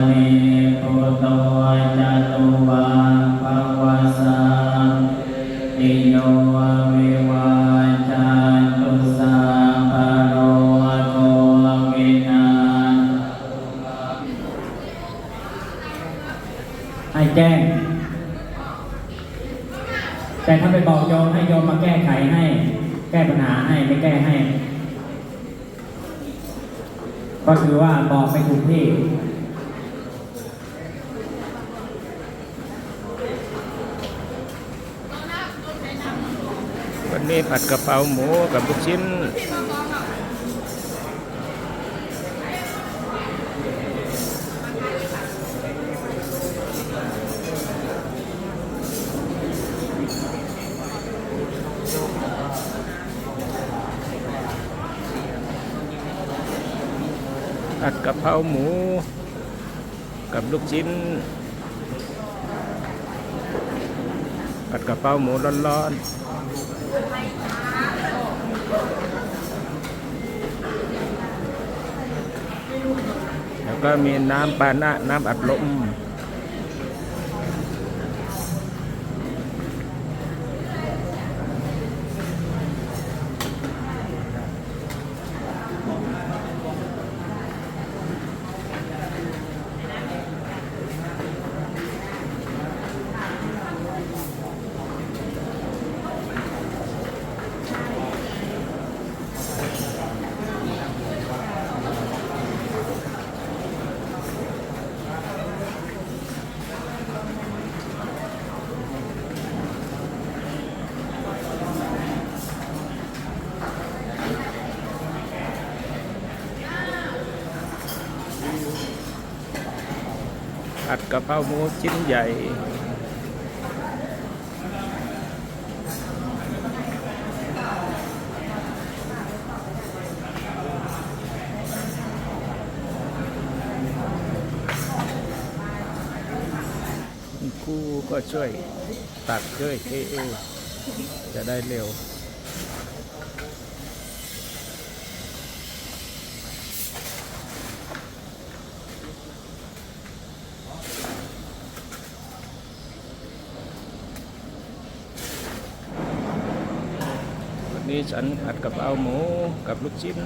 ให้แจ้ง แต่ถ้าไปบอกโยมให้โยมมาแก้ไขให้ แก้ปัญหาให้ไม่แก้ให้ ก็คือว่าบอกไปถูกที่ันนี้ผัดกะเพราหมูกับลูกชิ้น ผัดกะเพราหมู กับลูกชิ้นผัดกะเพราหมูร้อนๆ แล้ว ก็มีน้ำปานะน้ำอัดลม ผัดกะเพราหมูชิ้นใหญ่ครูก็ช่วยตัดช่วยเทจะได้เร็ว นี้ฉันผัดกะเพราหมูกับลูกชิ้น